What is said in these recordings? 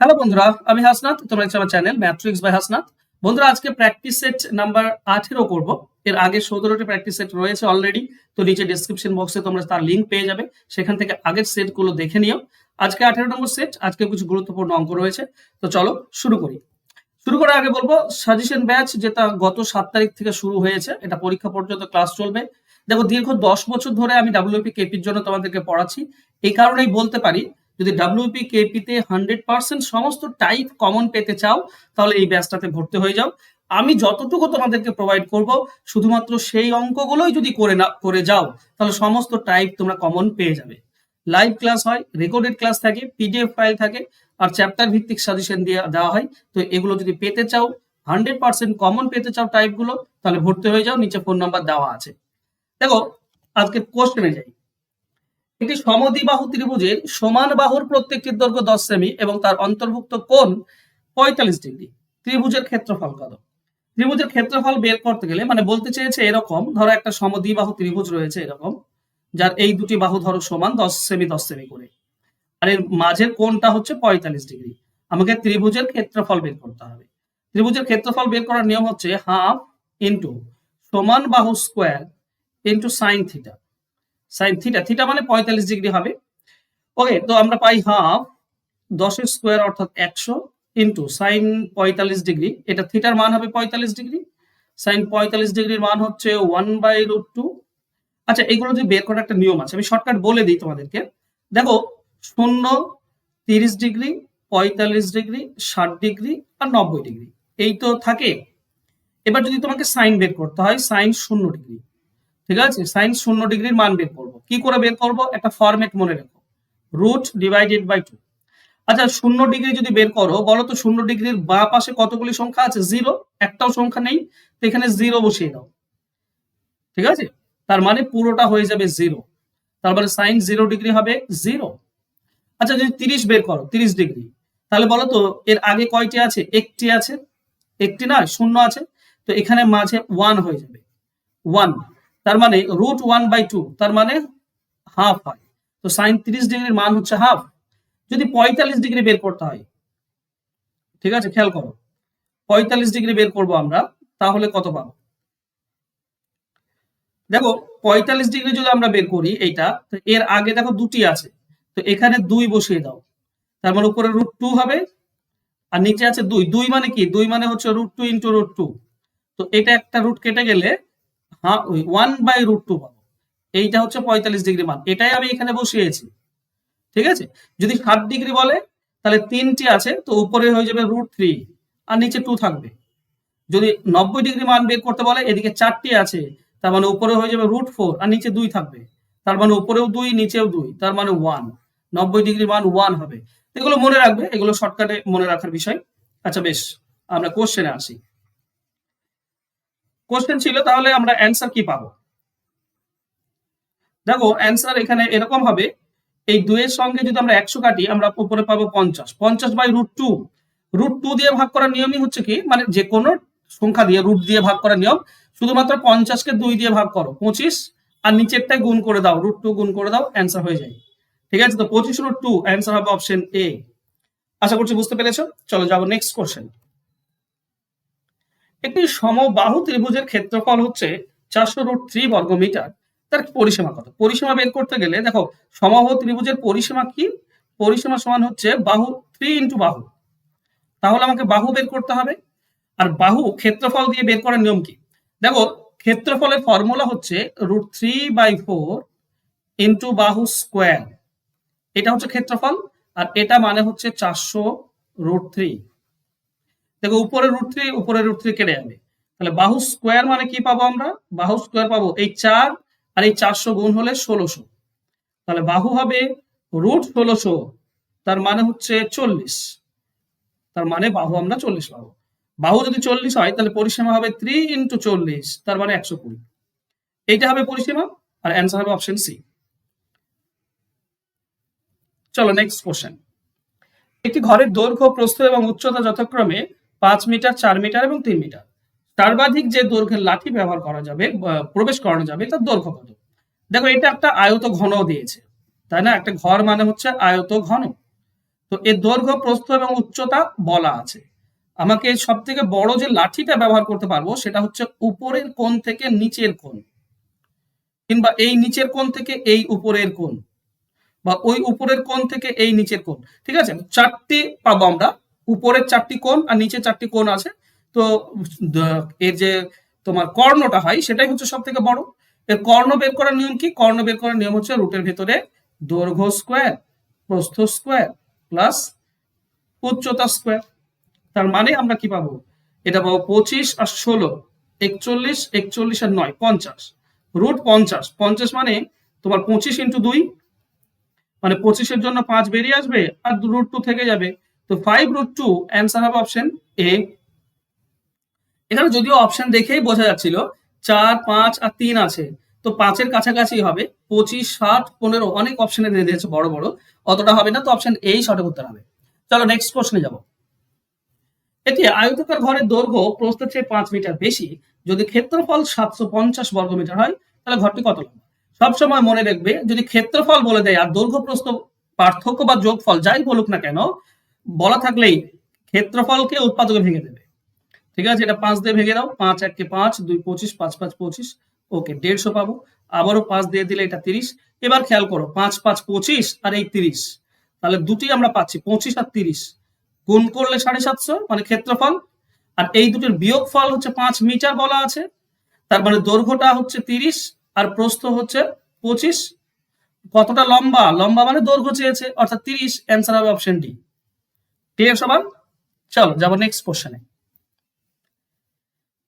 Hello বন্ধুরা, আমি হাসনাত, তোমরা আমার চ্যানেল ম্যাট্রিক্স বাই হাসনাত। বন্ধুরা, আজকে প্র্যাকটিস সেট নাম্বার আঠেরো করব। এর আগে সতেরোটি প্র্যাকটিস সেট রয়েছে অলরেডি তো নিচে ডিসক্রিপশন বক্সে তোমরা তার লিঙ্ক পেয়ে যাবে। সেখান থেকে আগের সেটগুলো দেখে নিও। আজকে আঠেরো নম্বর সেট আজকে কিছু গুরুত্বপূর্ণ অঙ্ক রয়েছে। তো চলো শুরু করি। শুরু করার আগে বলব সাজেশন ব্যাচ যেটা গত সাত তারিখ থেকে শুরু হয়েছে, এটা পরীক্ষা পর্যন্ত ক্লাস চলবে। দেখো, দীর্ঘ দশ বছর ধরে আমি ডাব্লিউপি কেপির জন্য তোমাদেরকে পড়াচ্ছি। এই কারণেই বলতে পারি যদি ডাব্লিউপি কেপিতে হান্ড্রেড পার্সেন্ট সমস্ত টাইপ কমন পেতে চাও, তাহলে এই ব্যাচটাতে ভর্তি হয়ে যাও। আমি যতটুকু তোমাদেরকে প্রোভাইড করব, শুধুমাত্র সেই অঙ্কগুলোই যদি করে না, করে যাও, তাহলে সমস্ত টাইপ তোমরা কমন পেয়ে যাবে। লাইভ ক্লাস হয় রেকর্ডেড ক্লাস থাকে পিডিএফ ফাইল থাকে, আর চ্যাপ্টার ভিত্তিক সাজেশন দিয়ে দেওয়া হয়। তো এগুলো যদি পেতে চাও হান্ড্রেড পার্সেন্ট কমন পেতে চাও টাইপগুলো তাহলে ভর্তি হয়ে যাও, নিচে ফোন নাম্বার দেওয়া আছে। দেখো, আজকে কোশ্চেনে যাই। একটি সমদ্বিবাহু ত্রিভুজের সমান বাহুর প্রত্যেকটির দৈর্ঘ্য দশ সেমি এবং তার অন্তর্ভুক্ত কোণ পঁয়তাল্লিশ ডিগ্রি। ত্রিভুজের ক্ষেত্রফল কত? ত্রিভুজের ক্ষেত্রফল বের করতে গেলে মানে বলতে চেয়েছে এরকম, ধরো একটা সমদ্বিবাহু ত্রিভুজ রয়েছে এরকম, যার এই দুটি বাহু ধরো সমান দশ সেমি দশ সেমি করে। আর এর মাঝের কোণটা হচ্ছে পঁয়তাল্লিশ ডিগ্রি। আমাকে ত্রিভুজের ক্ষেত্রফল বের করতে হবে। ত্রিভুজের ক্ষেত্রফল বের করার নিয়ম হচ্ছে হাফ ইন্টু সমান বাহু square into sine theta. Sine theta theta মানে পঁয়তাল্লিশ ডিগ্রি হবে। ওকে তো আমরা পাই হাফ দশের স্কোয়ার অর্থাৎ একশো ইন্টু সাইন পঁয়তাল্লিশ ডিগ্রি এটা থিটার মান হবে পঁয়তাল্লিশ ডিগ্রি সাইন পঁয়তাল্লিশ ডিগ্রির মান হচ্ছে ওয়ান বাই রুট টু আচ্ছা এগুলো যদি বের করার একটা নিয়ম আছে, আমি শর্টকাট বলে দিই তোমাদেরকে। দেখো, শূন্য তিরিশ ডিগ্রি পঁয়তাল্লিশ ডিগ্রি ষাট ডিগ্রি আর নব্বই ডিগ্রি এই তো থাকে। এবার যদি তোমাকে সাইন বের করতে হয় সাইন শূন্য ডিগ্রি ঠিক আছে? সাইন শূন্য ডিগ্রির মান বের করব। কি করে বের করব? একটা ফরম্যাট মনে রেখো। রুট ডিভাইডেড বাই টু আচ্ছা শূন্য ডিগ্রি যদি বের করো বলো তো শূন্য ডিগ্রির বা পাশে কতগুলি সংখ্যা আছে? জিরো একটাও সংখ্যা নেই এখানে জিরো বসিয়ে দাও। ঠিক আছে? তার মানে পুরোটা হয়ে যাবে জিরো তার মানে সাইন জিরো ডিগ্রি হবে জিরো আচ্ছা যদি তিরিশ বের করো, তিরিশ ডিগ্রি, তাহলে বলো তো এর আগে কয়টি আছে? একটি আছে। একটি না শূন্য আছে। তো এখানে মাঝে ওয়ান হয়ে যাবে। ওয়ান তার মানে রুট ওয়ান বাই টু তার মানে হাফ হয়। তো সাইন তিরিশ ডিগ্রির মান হচ্ছে হাফ যদি পঁয়তাল্লিশ ডিগ্রি বের করতে হয়, ঠিক আছে, খেয়াল করো। পঁয়তাল্লিশ ডিগ্রি বের করব আমরা, তাহলে কত পাবো? দেখো, পঁয়তাল্লিশ ডিগ্রি যদি আমরা বের করি এইটা এর আগে দেখো দুটি আছে। তো এখানে দুই বসিয়ে দাও। তার মানে উপরে রুট টু হবে, আর নিচে আছে দুই। দুই মানে কি? দুই মানে হচ্ছে root two into root two তো এটা একটা রুট কেটে গেলে হ্যাঁ ওয়ান বাই রুট টু পাবো। এইটা হচ্ছে পঁয়তাল্লিশ ডিগ্রি মান। এটাই আমি এখানে বসিয়েছি। ঠিক আছে? যদি ষাট ডিগ্রি বলে, তাহলে তিনটি আছে, তো উপরে হয়ে যাবে রুট থ্রি আর নিচে টু থাকবে। যদি নব্বই ডিগ্রি মান বের করতে বলে, এদিকে চারটি আছে, তার মানে উপরে হয়ে যাবে রুট ফোর আর নিচে দুই থাকবে। তার মানে উপরেও দুই, নিচেও দুই, তার মানে ওয়ান নব্বই ডিগ্রি মান ওয়ান হবে। এগুলো মনে রাখবে, এগুলো শর্টকাটে মনে রাখার বিষয়। আচ্ছা বেশ, আমরা কোশ্চেনে আসি। কোশ্চেন ছিল, তাহলে আমরা অ্যান্সার কি পাবো? দেখো অ্যান্সার এখানে এরকম হবে, এই দুইয়ের সঙ্গে যদি আমরা একশো কাটি, আমরা উপরে পাবো পঞ্চাশ। পঞ্চাশ by root two root two দিয়ে ভাগ করার নিয়মই হচ্ছে কি মানে যে কোনো সংখ্যা দিয়ে রুট দিয়ে ভাগ করার নিয়ম, শুধুমাত্র পঞ্চাশকে দুই দিয়ে ভাগ করো, পঁচিশ আর নিচেরটাই গুণ করে দাও রুট টু গুণ করে দাও অ্যান্সার হয়ে যায়। ঠিক আছে, তো পঁচিশ রুট টু অ্যান্সার হবে অপশন এ আশা করছি বুঝতে পেরেছ? চলো যাব নেক্সট কোশ্চেন একটি সমবাহু ত্রিভুজের ক্ষেত্রফল হচ্ছে চারশো রুট থ্রি বর্গ মিটার। তার পরিসীমা কত? পরিসীমা বের করতে গেলে, দেখো, সমবাহু ত্রিভুজের পরিসীমা কি? পরিসীমা সমান হচ্ছে বাহু থ্রি ইন্টু বাহু। তাহলে আমাকে বাহু বের করতে হবে। আর বাহু ক্ষেত্রফল দিয়ে বের করার নিয়ম কি? দেখো, ক্ষেত্রফলের ফর্মুলা হচ্ছে root three by four into বাহু স্কোয়ার। এটা হচ্ছে ক্ষেত্রফল, আর এটা মানে হচ্ছে চারশো রুট থ্রি। দেখো উপরে রুট থ্রি উপরে রুট থ্রি কেটে যাবে তাহলে বাহু স্কোয়ার মানে কি পাবো আমরা? বাহু স্কোয়ার পাবো এই চার, আর এই চারশো গুণ হলে ষোলোশো। তাহলে বাহু হবে রুট ষোলোশো, তার মানে হচ্ছে চল্লিশ। তার মানে বাহু আমরা চল্লিশ পাবো। বাহু যদি চল্লিশ হয়, তাহলে পরিসীমা হবে থ্রি ইন্টু চল্লিশ, তার মানে একশো কুড়ি। এইটা হবে পরিসীমা, আর অ্যান্সার হবে অপশন সি চলো নেক্সট কোশ্চেন একটি ঘরের দৈর্ঘ্য, প্রস্থ এবং উচ্চতা যথাক্রমে পাঁচ মিটার, চার মিটার এবং তিন মিটার। সর্বাধিক যে দৈর্ঘ্যের লাঠি ব্যবহার করা যাবে প্রবেশ করানো যাবে তার দৈর্ঘ্য কত? দেখো, এটা একটা আয়ত ঘন দিয়েছে, তাই না? একটা ঘর মানে হচ্ছে আয়ত ঘন। তো এর দৈর্ঘ্য, প্রস্থ এবং উচ্চতা বলা আছে। আমাকে সব থেকে বড় যে লাঠিটা ব্যবহার করতে পারব, সেটা হচ্ছে উপরের কোণ থেকে নিচের কোণ, কিংবা এই নিচের কোণ থেকে এই উপরের কোণ, বা ওই উপরের কোণ থেকে এই নিচের কোণ, ঠিক আছে? চারটি পাবো আমরা। উপরের চারটি কোণ আর নিচে চারটি কোণ আছে। তো এর যে তোমার কর্ণটা হয়, সেটাই হচ্ছে সব থেকে বড়। এর কর্ণ বের করার নিয়ম কি? কর্ণ বের করার নিয়ম হচ্ছে রুটের ভেতরে দৈর্ঘ্য স্কোয়ার প্রস্থ স্কোয়ার প্লাস উচ্চতা স্কোয়ার তার মানে আমরা কি পাবো? এটা পাবো পঁচিশ আর ষোলো, একচল্লিশ একচল্লিশ আর নয়, পঞ্চাশ। রুট পঞ্চাশ। পঞ্চাশ মানে তোমার পঁচিশ ইন্টু দুই। মানে পঁচিশের জন্য পাঁচ বেরিয়ে আসবে আর রুট টু থেকে যাবে। তো ফাইভ রুট টু অ্যান্সার হবে অপশন এ এখানে যদিও অপশন দেখেই বোঝা যাচ্ছিল, চার, পাঁচ আর তিন আছে। তো পাঁচের কাছাকাছি হবে, পঁচিশ, ষাট, পনেরো, অনেক অপশনে দিয়ে দিয়েছে বড় বড়। অতটা হবে না, তো অপশন এই সঠিক উত্তর হবে। চলো নেক্সট প্রশ্নে যাব। এটি আয়তকার ঘরের দৈর্ঘ্য প্রস্থের চেয়ে পাঁচ মিটার বেশি। যদি ক্ষেত্রফল সাতশো পঞ্চাশ বর্গমিটার হয়, তাহলে ঘরটি কত লম্বা? সবসময় মনে রাখবে, যদি ক্ষেত্রফল বলে দেয় আর দৈর্ঘ্য, প্রস্থ, পার্থক্য বা যোগফল যাই বলুক না কেন বলা থাকলেই ক্ষেত্রফলকে উৎপাদকে ভেঙে দেবে। ঠিক আছে? এটা পাঁচ দিয়ে ভেঙে দাও। পাঁচ এককে পাঁচ, দুই পঁচিশ, পাঁচ পাঁচ পঁচিশ। ওকে, দেড়শো পাবো। আবারও পাঁচ দিয়ে দিলে এটা তিরিশ। এবার খেয়াল করো, পাঁচ পাঁচ পঁচিশ আর এই তিরিশ। তাহলে দুটি আমরা পাচ্ছি, পঁচিশ আর তিরিশ। গুণ করলে সাড়ে সাতশো মানে ক্ষেত্রফল। আর এই দুটির বিয়োগ ফল হচ্ছে পাঁচ মিটার বলা আছে। তার মানে দৈর্ঘ্যটা হচ্ছে তিরিশ আর প্রস্থ হচ্ছে পঁচিশ। কতটা লম্বা? লম্বা মানে দৈর্ঘ্য চেয়েছে। অর্থাৎ তিরিশ অ্যান্সার হবে অপশন ডি ক্লিয়ার সবার চলো, যাব নেক্সট কোশ্চেনে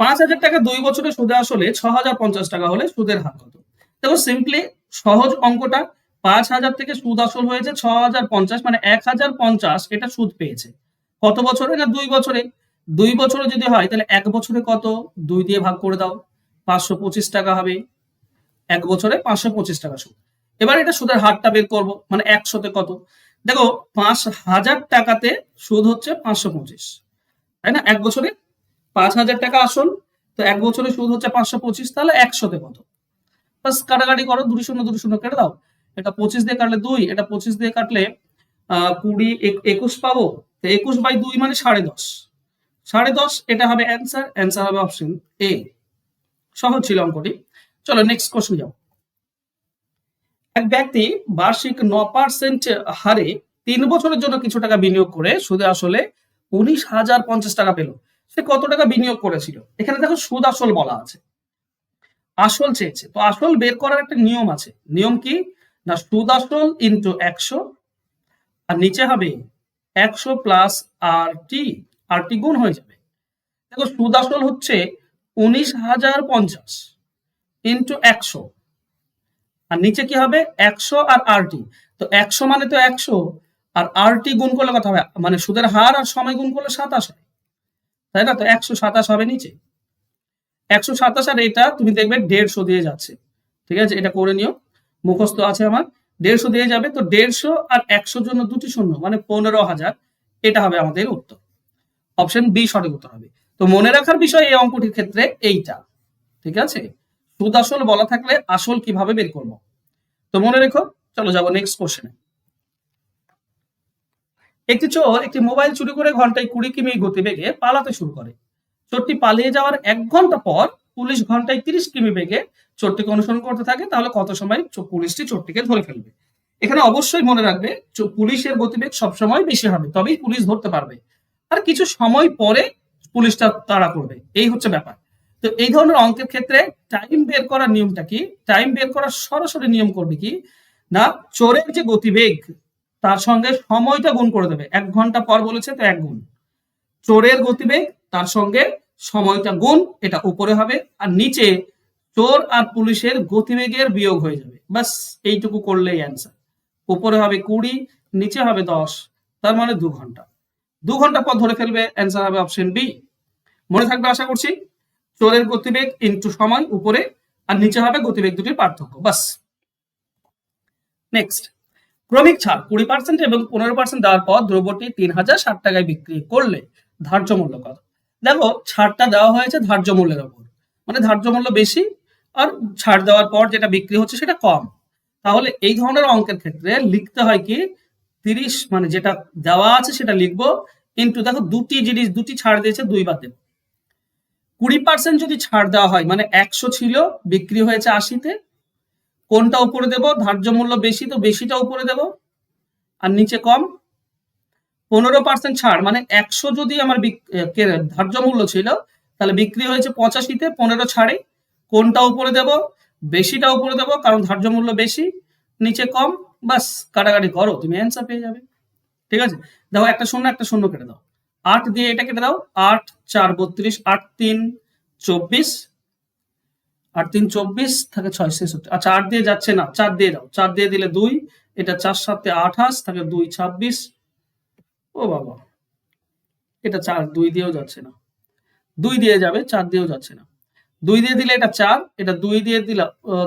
পাঁচ হাজার টাকা দুই বছরে সুদে আসলে ছ হাজার পঞ্চাশ টাকা হলে সুদের হার কত? দেখো সিম্পলি সহজ অঙ্কটা, পাঁচ হাজার থেকে সুদ আসল হয়েছে ছ হাজার পঞ্চাশ মানে এক হাজার পঞ্চাশ এটা সুদ পেয়েছে। কত বছরে না দুই বছরে? দুই বছরে যদি হয়, তাহলে এক বছরে কত? দুই দিয়ে ভাগ করে দাও, পাঁচশো পঁচিশ টাকা হবে। এক বছরে পাঁচশো পঁচিশ টাকা সুদ। এবার এটা সুদের হারটা বের করব মানে একশোতে কত? দেখো, পাঁচ হাজার টাকাতে সুদ হচ্ছে পাঁচশো পঁচিশ, তাই না? এক বছরে পাঁচ হাজার টাকা আসল, তো এক বছরে সুদ হচ্ছে পাঁচশো পঁচিশ, তাহলে একশোতে কত? বাস কাটাকাটি করো, দুই শূন্য দুই শূন্য কেটে দাও। এটা পঁচিশ দিয়ে কাটলে দুই, এটা পঁচিশ দিয়ে কাটলে কুড়ি একুশ পাবো। তো একুশ বাই দুই মানে সাড়ে দশ। সাড়ে দশ, এটা হবে অ্যান্সার অ্যান্সার হবে অপশন এ সহজ ছিল অঙ্কটি। চলো নেক্সট কোশ্চেন যাও। এক ব্যক্তি বার্ষিক ন পার্সেন্ট হারে তিন বছরের জন্য কিছু টাকা বিনিয়োগ করে সুদে আসলে উনিশ হাজার পঞ্চাশ টাকা পেল। সে কত টাকা বিনিয়োগ করেছিল? এখানে দেখো সুদ আসল বলা আছে। আসল চেয়েছে। তো আসল বের করার একটা নিয়ম আছে। নিয়ম কি? না, সুদ আসল ইন্টু একশো, আর নিচে হবে একশো প্লাস আর টি আর টি গুণ হয়ে যাবে। দেখো, সুদ আসল হচ্ছে উনিশ হাজার পঞ্চাশ ইন্টু একশো। আর নিচে কি হবে? একশো আর আর টি তো একশো মানে তো একশো, আর আর টি গুণ করলে কথা হবে? মানে সুদের হার আর সময় গুণ করলে সাতাশ হয় তাই না? তো একশো সাতাশ হবে নিচে। একশো সাতাশ আর এটা তুমি দেখবে দেড়শো দিয়ে যাচ্ছে। ঠিক আছে? এটা করে নিও। মুখস্থ আছে আমার। দেড়শো দিয়ে যাবে। তো দেড়শো আর একশোর জন্য দুটি শূন্য মানে পনেরো হাজার। এটা হবে আমাদের উত্তর। অপশন বি সঠিক উত্তর হবে। তো মনে রাখার বিষয় এই অঙ্কটির ক্ষেত্রে এইটা। ঠিক আছে? সুদ আসল বলা থাকলে আসল কীভাবে বের করব? তো মনে রেখো, চলো যাব নেক্সট কোশ্চেনে একটি চোর একটি মোবাইল চুরি করে ঘন্টায় কুড়ি কিমি গতিবেগে পালাতে শুরু করে। চোরটি পালিয়ে যাওয়ার এক ঘণ্টা পর পুলিশ ঘন্টায় তিরিশ কিমি বেগে চোরটিকে অনুসরণ করতে থাকে, তাহলে কত সময় পুলিশটি চোরটিকে ধরে ফেলবে? এখানে অবশ্যই মনে রাখবে পুলিশের গতিবেগ সবসময় বেশি হবে, তবেই পুলিশ ধরতে পারবে। আর কিছু সময় পরে পুলিশটা তাড়া করবে, এই হচ্ছে ব্যাপার। তো এই ধরনের অঙ্কের ক্ষেত্রে টাইম বের করার নিয়মটা কি? টাইম বের করার সরাসরি নিয়ম করবে কি? না, চোরের যে গতিবেগ, তার সঙ্গে সময়টা গুণ করে দেবে। এক ঘণ্টা পর বলেছে তো এক গুণ। চোরের গতিবেগ, তার সঙ্গে সময়টা গুণ, এটা উপরে হবে। আর নিচে চোর আর পুলিশের গতিবেগের বিয়োগ হয়ে যাবে। বাস এইটুকু করলেই অ্যান্সার উপরে হবে কুড়ি, নিচে হবে দশ, তার মানে দু ঘণ্টা। দু ঘণ্টা পর ধরে ফেলবে অ্যান্সার হবে অপশন বি মনে থাকবে আশা করছি? চোরের গতিবেগ ইন্টু সময় উপরে আর নিচে হবে গতিবেগ দুটির পার্থক্য। বাস। নেক্সট ক্রমিক ছাড়, কুড়ি পার্সেন্ট এবং পনেরো পার্সেন্ট দেওয়ার পর দ্রব্যটি তিন হাজার ষাট টাকায় বিক্রি করলে ধার্য মূল্য কত? দেখো, ছাড়টা দেওয়া হয়েছে ধার্য মূল্যের ওপর। মানে ধার্য মূল্য বেশি আর ছাড় দেওয়ার পর যেটা বিক্রি হচ্ছে সেটা কম। তাহলে এই ধরনের অঙ্কের ক্ষেত্রে লিখতে হয় কি, তিরিশ মানে যেটা দেওয়া আছে সেটা লিখব ইন্টু দেখো দুটি জিনিস, দুটি ছাড় দিয়েছে দুই দেবো কুড়ি পার্সেন্ট যদি ছাড় দেওয়া হয় মানে একশো ছিল, বিক্রি হয়েছে আশিতে, কোনটা উপরে দেব? ধার্য মূল্য বেশি তো বেশিটা উপরে দেব। আর নিচে কম, পনেরো পার্সেন্ট ছাড় মানে একশো যদি আমার ধার্য মূল্য ছিল, তাহলে বিক্রি হয়েছে পঁচাশিতে, পনেরো ছাড়ে, কোনটা উপরে দেব? বেশিটা উপরে দেব, কারণ ধার্য মূল্য বেশি, নিচে কম, বাস, কাটাকাটি করো, তুমি অ্যান্সার পেয়ে যাবে। ঠিক আছে? দেখো, একটা শূন্য একটা শূন্য কেটে দাও। আট দিয়ে এটা কেটে দাও। আট, চার, বত্রিশ, আট, তিন, চব্বিশ। আট, তিন, চব্বিশ থাকে ছয়, ছেষট্টি। আচ্ছা আট দিয়ে যাচ্ছে না, চার দিয়ে দাও। চার দিয়ে দিলে দুই, এটা চার সাতে আঠাশ থাকে দুই, ছাব্বিশ। ও বাবা, এটা চার, দুই দিয়েও যাচ্ছে না। দুই দিয়ে যাবে, চার দিয়েও যাচ্ছে না। দুই দিয়ে দিলে এটা চার, এটা দুই দিয়ে দিলে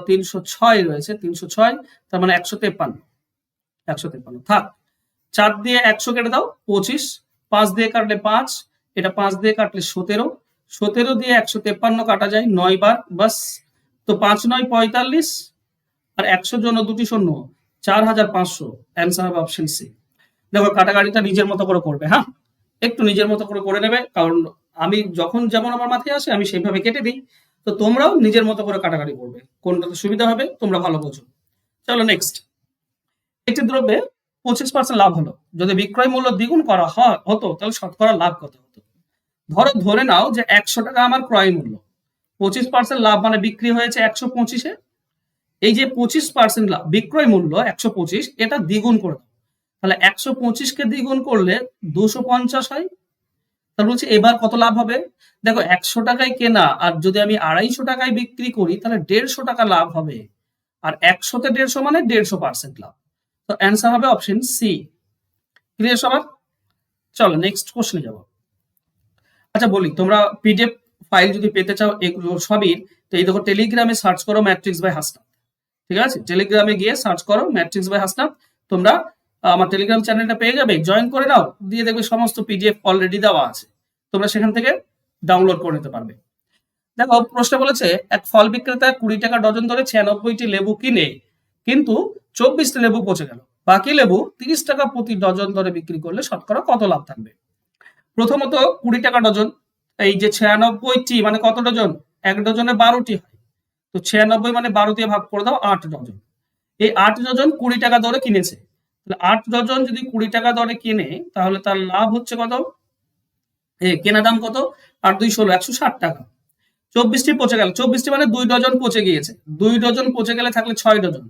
তিনশো ছয় রয়েছে, তিনশো ছয়, তার মানে একশো তেপ্পান্ন। একশো তেপ্পান্ন, থাক। চার দিয়ে একশো কেটে দাও, পঁচিশ। পাঁচ দিয়ে কাটলে পাঁচ, এটা পাঁচ দিয়ে কাটলে সতেরো। সতেরো দিয়ে একশো তেপ্পান্ন কাটা যায় নয় বার, বাস। তো পাঁচ নয় পঁয়তাল্লিশ, আর একশো জন্য দুটি শূন্য, চার হাজার পাঁচশো। অ্যান্সার হবে অপশন সি দেখো, কাটাকাটিটা নিজের মতো করে করবে হ্যাঁ? একটু নিজের মতো করে করে নেবে, কারণ আমি যখন যেমন আমার মাথায় আসে, আমি সেইভাবে কেটে দিই। তো তোমরাও নিজের মতো করে কাটাকাটি করবে। কোনটাতে সুবিধা হবে, তোমরা ভালো বোঝো। চলো নেক্সট একটি দ্রব্যে পঁচিশ পার্সেন্ট লাভ হলো। যদি বিক্রয় মূল্য দ্বিগুণ করা হতো, তাহলে শতকরা লাভ কত হতো? ধরো, ধরে নাও যে একশো টাকা আমার ক্রয় মূল্য। পঁচিশ পার্সেন্ট লাভ মানে বিক্রি হয়েছে একশো পঁচিশে। এই যে পঁচিশ পার্সেন্ট লাভ বিক্রয় মূল্য একশো পঁচিশ, এটা দ্বিগুণ করে দাও। তাহলে একশো পঁচিশকে দ্বিগুণ করলে দুশো পঞ্চাশ হয়। তাহলে বলছি, এবার কত লাভ হবে? দেখো, একশো টাকায় কেনা, আর যদি আমি আড়াইশো টাকায় বিক্রি করি, তাহলে দেড়শো টাকা লাভ হবে। আর একশোতে দেড়শো মানে দেড়শো পার্সেন্ট লাভ। তো অ্যান্সার হবে অপশন সি ক্লিয়ার সবার? চলো নেক্সট কোশ্চেনে যাব। আচ্ছা বলি, তোমরা পিডিএফ ফাইল যদি পেতে চাও, এগুলো সবই, তো এই দেখো টেলিগ্রামে সার্চ করো ম্যাট্রিক্স বাই হাসনাত ঠিক আছে? টেলিগ্রামে গিয়ে সার্চ করো ম্যাট্রিক্স বাই হাসনাত তোমরা আমার টেলিগ্রাম চ্যানেলটা পেয়ে যাবে জয়েন করে নাও, দিয়ে দেখবে সমস্ত পিডিএফ অলরেডি দেওয়া আছে। তোমরা সেখান থেকে ডাউনলোড করে নিতে পারবে। দেখো, প্রশ্ন বলেছে, এক ফল বিক্রেতা কুড়ি টাকা ডজন ধরে ছিয়ানব্বইটি লেবু কিনে, কিন্তু চব্বিশটি লেবু পচে গেল। বাকি লেবু তিরিশ টাকা প্রতি ডজন ধরে বিক্রি করলে শতকরা কত লাভ থাকবে? প্রথমত কুড়ি টাকা ডজন, এই যে ছিয়ানব্বইটি মানে কত ডজন? এক ডজনে বারোটি হয়। তো ছিয়ানব্বই মানে বারো দিয়ে ভাগ করে দাও, আট ডজন। এই আট ডজন কুড়ি টাকা দরে কিনেছে। আট ডজন যদি কুড়ি টাকা দরে কিনে, তাহলে তার লাভ হচ্ছে কত? কেনা দাম কত? আর দুই ষোলো, একশো ষাট টাকা। চব্বিশটি পচে গেল। চব্বিশটি মানে দুই ডজন পচে গিয়েছে। দুই ডজন পচে গেলে থাকলে ছয় ডজন।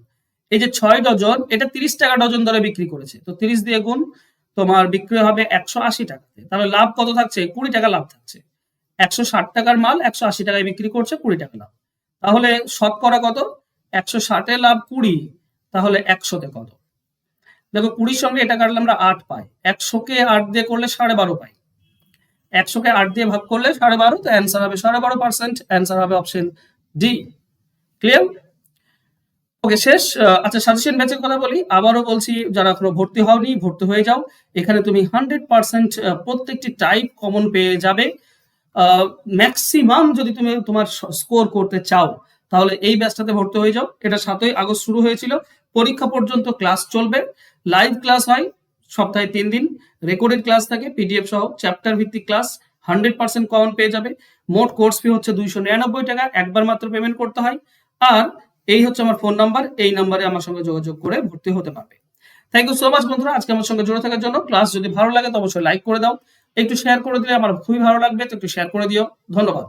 এই যে ছয় ডজন, এটা তিরিশ টাকা ডজন দরে বিক্রি করেছে। তো তিরিশ দিয়ে গুণ, তোমার বিক্রি হবে একশো আশি টাকাতে। তাহলে লাভ কত থাকছে? কুড়ি টাকা লাভ থাকছে। একশো ষাট টাকার মাল একশো আশি টাকায় বিক্রি করছে কুড়ি টাকা লাভ। তাহলে শতকরা কত? একশো ষাটে লাভ কুড়ি, তাহলে একশোতে কত? দেখো, কুড়ির সঙ্গে এটা কাটলে আমরা আট পাই। একশোকে আট দিয়ে করলে সাড়ে বারো পাই। একশোকে আট দিয়ে ভাগ করলে সাড়ে বারো, তো অ্যান্সার হবে সাড়ে বারো পার্সেন্ট অ্যান্সার হবে অপশন ডি ক্লিয়ার ওকে, শেষ। আচ্ছা সাজেশন ব্যাচের কথা বলি। আবারও বলছি, যারা এখনও ভর্তি হওনি, ভর্তি হয়ে যাও। এখানে তুমি হান্ড্রেড পার্সেন্ট প্রত্যেকটি টাইপ কমন পেয়ে যাবে। ম্যাক্সিমাম যদি তুমি তোমার স্কোর করতে চাও, তাহলে এই ব্যাচটাতে ভর্তি হয়ে যাও। এটা সাতই আগস্ট শুরু হয়েছিল। পরীক্ষা পর্যন্ত ক্লাস চলবে। লাইভ ক্লাস হয় সপ্তাহে তিন দিন। রেকর্ডেড ক্লাস থাকে পিডিএফ সহ চ্যাপ্টার ভিত্তিক ক্লাস হান্ড্রেড পার্সেন্ট কমন পেয়ে যাবে। মোট কোর্স ফি হচ্ছে দুইশো নিরানব্বই টাকা। একবার মাত্র পেমেন্ট করতে হয়। আর এই হচ্ছে আমার ফোন নাম্বার, এই নাম্বারে আমার সঙ্গে যোগাযোগ করে ভর্তি হতে পারবে। থ্যাংক ইউ সো মাচ বন্ধুরা, আজকে আমার সঙ্গে জুড়ে থাকার জন্য। ক্লাস যদি ভালো লাগে তো অবশ্যই লাইক করে দাও। একটু শেয়ার করে দিলে আমার খুবই ভালো লাগবে, তো একটু শেয়ার করে দিও। ধন্যবাদ।